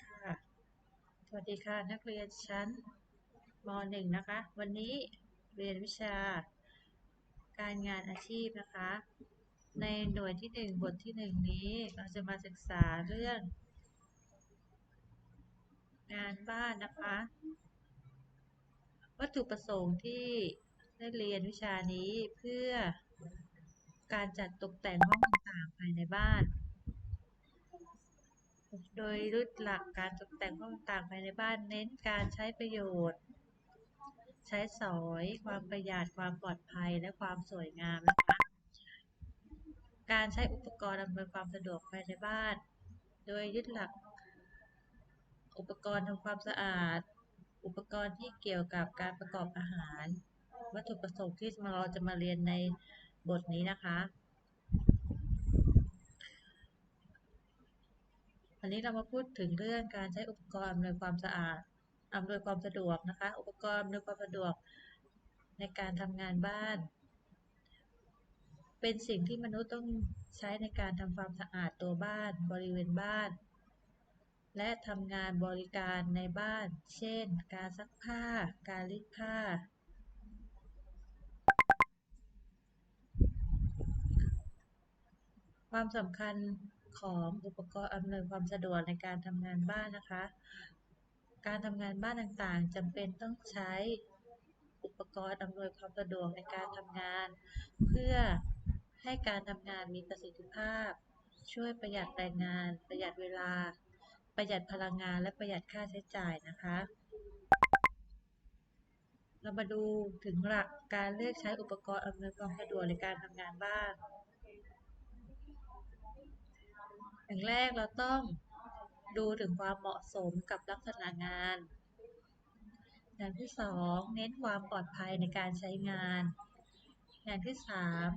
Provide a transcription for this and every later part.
ค่ะสวัสดีค่ะ นักเรียนชั้นม .1 นะคะ วันนี้เรียนวิชา การงานอาชีพนะคะ ในหน่วยที่ 1 บทที่ 1 นี้เราจะมาศึกษาเรื่อง งานบ้านนะคะ วัตถุประสงค์ที่ได้เรียนวิชานี้เพื่อการจัดตกแต่งห้องต่างๆภายในบ้าน โดยรูดหลักการตกแต่งห้องต่างภายในบ้านเน้นการใช้ประโยชน์ ใช้สอย ความประหยัด ความปลอดภัย และความสวยงามนะคะ การใช้อุปกรณ์อำนวยความสะดวกภายในบ้าน โดยยึดหลัก อุปกรณ์ทำความสะอาด อุปกรณ์ที่เกี่ยวกับการประกอบอาหาร วัตถุประสงค์ที่เราจะมาเรียนในบทนี้นะคะ วันนี้เรามาพูดถึงเรื่องการใช้อุปกรณ์อำนวยความสะอาดอำนวยความสะดวกนะคะ อุปกรณ์อำนวยความสะดวกในการทำงานบ้าน เป็นสิ่งที่มนุษย์ต้องใช้ในการทำความสะอาดตัวบ้าน บริเวณบ้าน และทำงานบริการในบ้าน เช่น การซักผ้า การรีดผ้า ความสำคัญ ของอุปกรณ์อำนวยความสะดวกในการทำงานบ้านนะคะ การทำงานบ้านต่างๆจำเป็นต้องใช้อุปกรณ์อำนวยความสะดวกในการทำงาน เพื่อให้การทำงานมีประสิทธิภาพ ช่วยประหยัดแรงงาน ประหยัดเวลา ประหยัดพลังงานและประหยัดค่าใช้จ่ายนะคะ เรามาดูถึงหลักการเลือกใช้อุปกรณ์อำนวยความสะดวกในการทำงานบ้าน อย่างแรกเราต้องดูถึงความเหมาะสมกับลักษณะงาน อย่างที่สองเน้นความปลอดภัยในการใช้งาน อย่างที่สาม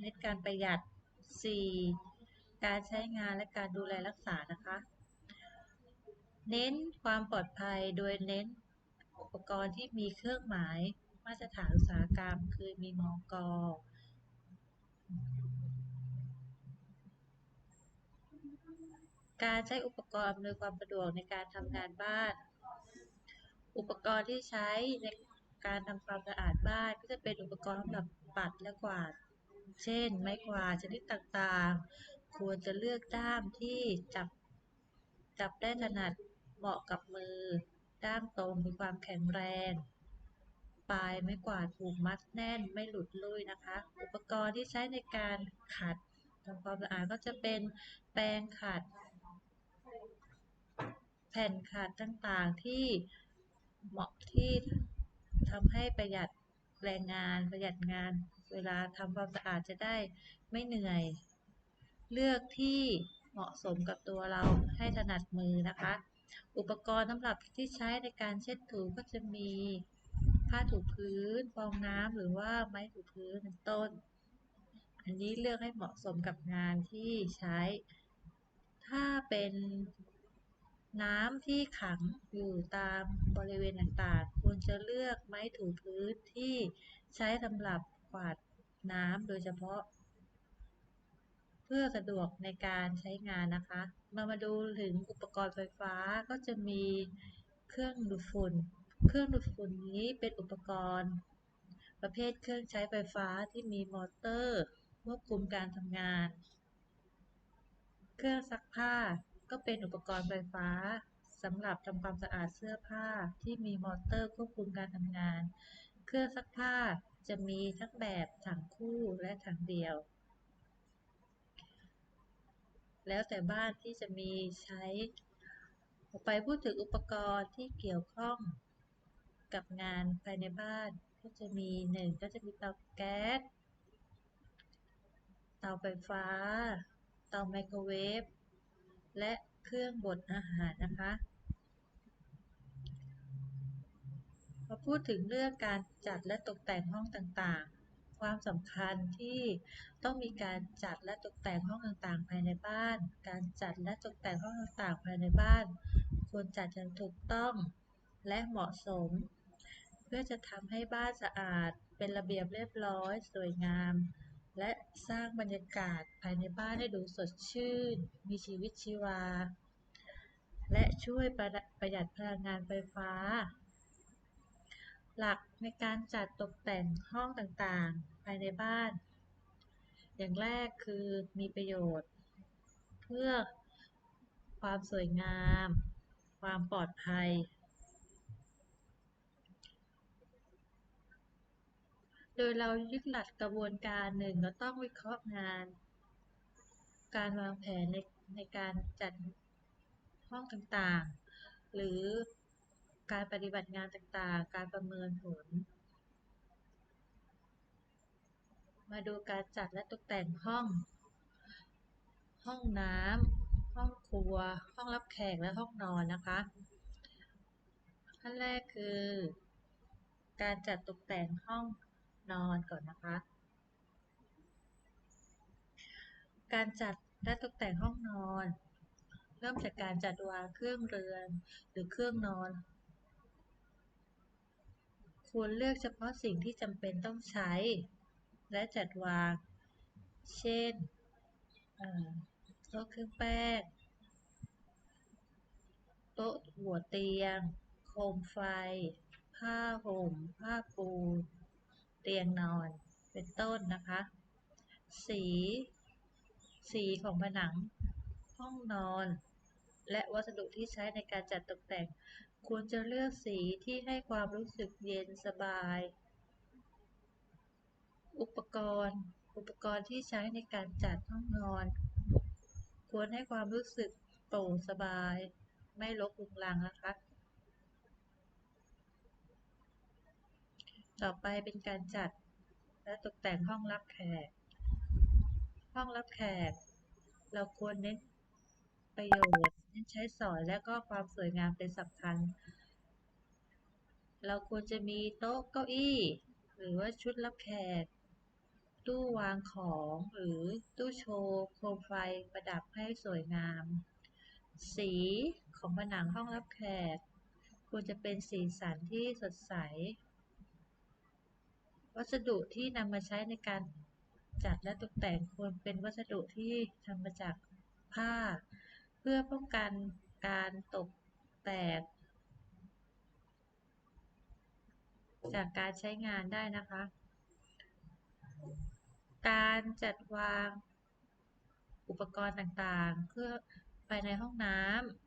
เน้นการประหยัด 4. การใช้งานและการดูแลรักษานะคะ เน้นความปลอดภัยโดยเน้นอุปกรณ์ที่มีเครื่องหมายมาตรฐานอุตสาหกรรม คือมีมอก การใช้อุปกรณ์อำนวยความสะดวกในการทำงานบ้าน อุปกรณ์ที่ใช้ในการทำความสะอาดบ้านก็จะเป็นอุปกรณ์สำหรับปัดและกวาด เช่น ไม้กวาดชนิดต่างๆ ควรจะเลือกด้ามที่จับจับได้ถนัดเหมาะกับมือ ด้ามตรงมีความแข็งแรง ปลายไม้กวาดถูกมัดแน่นไม่หลุดลุ่ยนะคะ อุปกรณ์ที่ใช้ในการขัดทำความสะอาดก็จะเป็นแปรงขัด แผ่นขัดต่างๆที่เหมาะที่ทำให้ประหยัดแรงงานประหยัดงาน เวลาทำความสะอาดจะได้ไม่เหนื่อย เลือกที่เหมาะสมกับตัวเราให้ถนัดมือนะคะ อุปกรณ์สำหรับที่ใช้ในการเช็ดถูก็จะมีผ้าถูพื้นฟองน้ำหรือว่าไม้ถูพื้นเป็นต้น อันนี้เลือกให้เหมาะสมกับงานที่ใช้ ถ้าเป็น น้ำที่ขังอยู่ตามบริเวณต่างๆ ควรจะเลือกไม้ถูพื้นที่ใช้สำหรับกวาดน้ำโดยเฉพาะ เพื่อสะดวกในการใช้งานนะคะ มามาดูถึงอุปกรณ์ไฟฟ้าก็จะมีเครื่องดูดฝุ่น เครื่องดูดฝุ่นนี้เป็นอุปกรณ์ ประเภทเครื่องใช้ไฟฟ้าที่มีมอเตอร์ควบคุมการทำงาน เครื่องซักผ้า ก็เป็นอุปกรณ์ไฟฟ้าสำหรับทำความสะอาดเสื้อผ้าที่มีมอเตอร์ควบคุมการทำงาน เครื่องซักผ้าจะมีทั้งแบบถังคู่และถังเดียว แล้วแต่บ้านที่จะมีใช้ ต่อไปพูดถึงอุปกรณ์ที่เกี่ยวข้องกับงานภายในบ้าน ก็จะมีหนึ่งก็จะมีเตาแก๊ส เตาไฟฟ้า เตาไมโครเวฟ และเครื่องบดอาหารนะคะพอพูดถึงเรื่องการจัดและตกแต่งห้องต่างๆ ความสำคัญที่ต้องมีการจัดและตกแต่งห้องต่างๆ ภายในบ้าน การจัดและตกแต่งห้องต่างๆ ภายในบ้าน ควรจัดอย่างถูกต้องและเหมาะสม เพื่อจะทำให้บ้านสะอาด เป็นระเบียบเรียบร้อย สวยงาม และสร้างบรรยากาศภายในบ้านให้ดูสดชื่น มีชีวิตชีวา และช่วยประประหยัดพลังงานไฟฟ้า หลักในการจัดตกแต่งห้องต่างๆ ภายในบ้าน อย่างแรกคือมีประโยชน์ เพื่อความสวยงาม ความปลอดภัย โดยเรายึดหลักกระบวนการหนึ่งเราต้องวิเคราะห์งาน การวางแผนในในการจัดห้องต่างๆ หรือการปฏิบัติงานต่างๆ การประเมินผล มาดูการจัดและตกแต่งห้อง ห้องน้ำห้องครัว ห้องรับแขกและห้องนอนนะคะขั้นแรกคือ การจัดตกแต่งห้อง นอนก่อนนะคะ การจัดและตกแต่งห้องนอน เริ่มจากการจัดวางเครื่องเรือน หรือเครื่องนอน ควรเลือกเฉพาะสิ่งที่จำเป็นต้องใช้ และจัดวาง เช่นโต๊ะเครื่องแป้งโต๊ะหัวเตียง โคมไฟ ผ้าห่ม ผ้าปู เตียงนอน เป็นต้นนะคะ สี สีของผนัง ห้องนอน และวัสดุที่ใช้ในการจัดตกแต่ง ควรจะเลือกสีที่ให้ความรู้สึกเย็นสบาย อุปกรณ์ อุปกรณ์ที่ใช้ในการจัดห้องนอน ควรให้ความรู้สึกโปร่งสบาย ไม่รกรุงรังนะคะ ต่อไปเป็นการจัดและตกแต่งห้องรับแขก ห้องรับแขก เราควรเน้นประโยชน์ เน้นใช้สอยและก็ความสวยงามเป็นสำคัญ เราควรจะมีโต๊ะเก้าอี้ หรือว่าชุดรับแขก ตู้วางของหรือตู้โชว์โคมไฟประดับให้สวยงาม สีของผนังห้องรับแขก ควรจะเป็นสีสันที่สดใส วัสดุที่นำมาใช้ในการจัดและตกแต่งควรเป็นวัสดุที่ทำมาจากผ้า เพื่อป้องกันการตกแตก จากการใช้งานได้นะคะ การจัดวางอุปกรณ์ต่างๆเพื่อภายในห้องน้ำ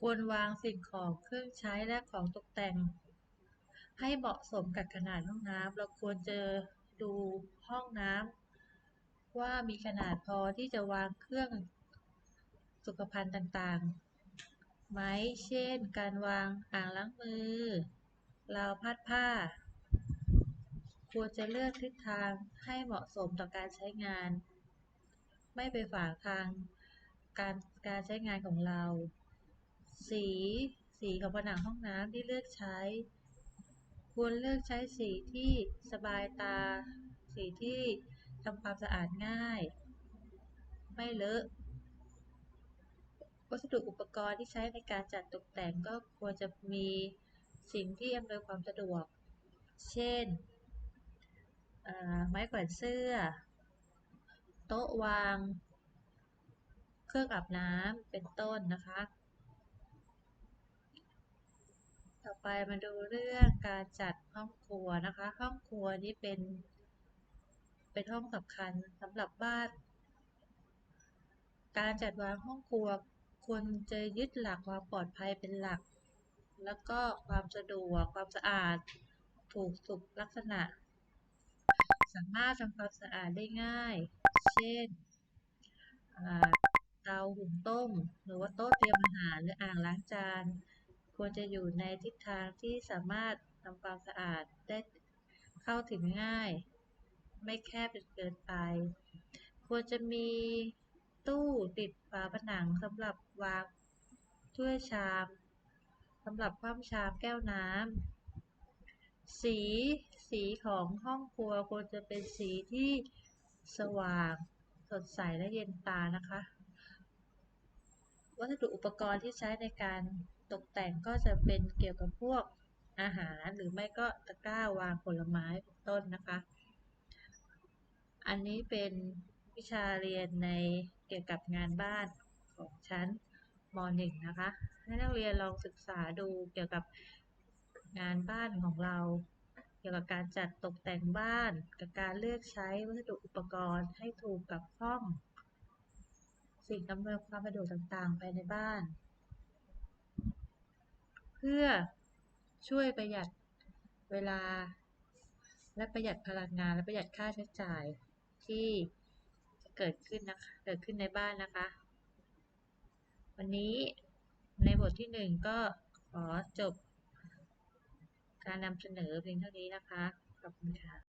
ควรวางสิ่งของเครื่องใช้และของตกแต่ง ให้เหมาะสมกับขนาดห้องน้ำ เราควรจะดูห้องน้ำว่ามีขนาดพอที่จะวางเครื่องสุขภัณฑ์ต่างๆ ไหม เช่น การวางอ่างล้างมือ ราวพัดผ้า ควรจะเลือกทิศทางให้เหมาะสมต่อการใช้งาน ไม่ไปฝางทางการการใช้งานของเรา สี สีของผนังห้องน้ำที่เลือกใช้ ควรเลือกใช้สีที่สบายตา สีที่ทำความสะอาดง่าย ไม่เลอะ วัสดุอุปกรณ์ที่ใช้ในการจัดตกแต่งก็ควรจะมีสิ่งที่อำนวยความสะดวก เช่น ไม้แขวนเสื้อ โต๊ะวาง เครื่องอาบน้ำ เป็นต้นนะคะ ต่อไปมาดูเรื่องการจัดห้องครัวนะคะ ห้องครัวนี้เป็น เป็นห้องสำคัญสำหรับบ้าน การจัดวางห้องครัวควรจะยึดหลักความปลอดภัยเป็นหลัก แล้วก็ความสะดวกความสะอาดถูกสุขลักษณะ สามารถทำความสะอาดได้ง่าย เช่นเตาหุงต้ม หรือว่าโต๊ะเตรียมอาหารหรืออ่างล้างจาน ควรจะอยู่ในทิศทางที่สามารถทำความสะอาดได้เข้าถึงง่าย ไม่แคบจนเกินไป ควรจะมีตู้ติดฝาผนังสำหรับวางถ้วยชามสำหรับคว่ำชามแก้วน้ำสีสีของห้องครัวควรจะเป็นสีที่สว่าง สดใสและเย็นตานะคะ วัสดุอุปกรณ์ที่ใช้ในการ ตกแต่งก็จะเป็นเกี่ยวกับพวกอาหารหรือไม่ก็ตะกร้าวางผลไม้เป็นต้นนะคะ อันนี้เป็นวิชาเรียนในเกี่ยวกับงานบ้านของชั้นม .1 นะคะ ให้นักเรียนลองศึกษาดูเกี่ยวกับงานบ้านของเรา เกี่ยวกับการจัดตกแต่งบ้าน กับการเลือกใช้วัสดุอุปกรณ์ให้ถูกกับห้อง สิ่งอำนวยความสะดวกต่างๆภายในบ้าน พื่อช่วยประหยัดเวลา และประหยัดพลังงานและประหยัดค่าใช้จ่ายที่เกิดขึ้นนะคะเกิดขึ้นในบ้านนะคะ วันนี้ในบทที่หนึ่งก็ขอจบการนำเสนอเพียงเท่านี้นะคะขอบคุณค่ะ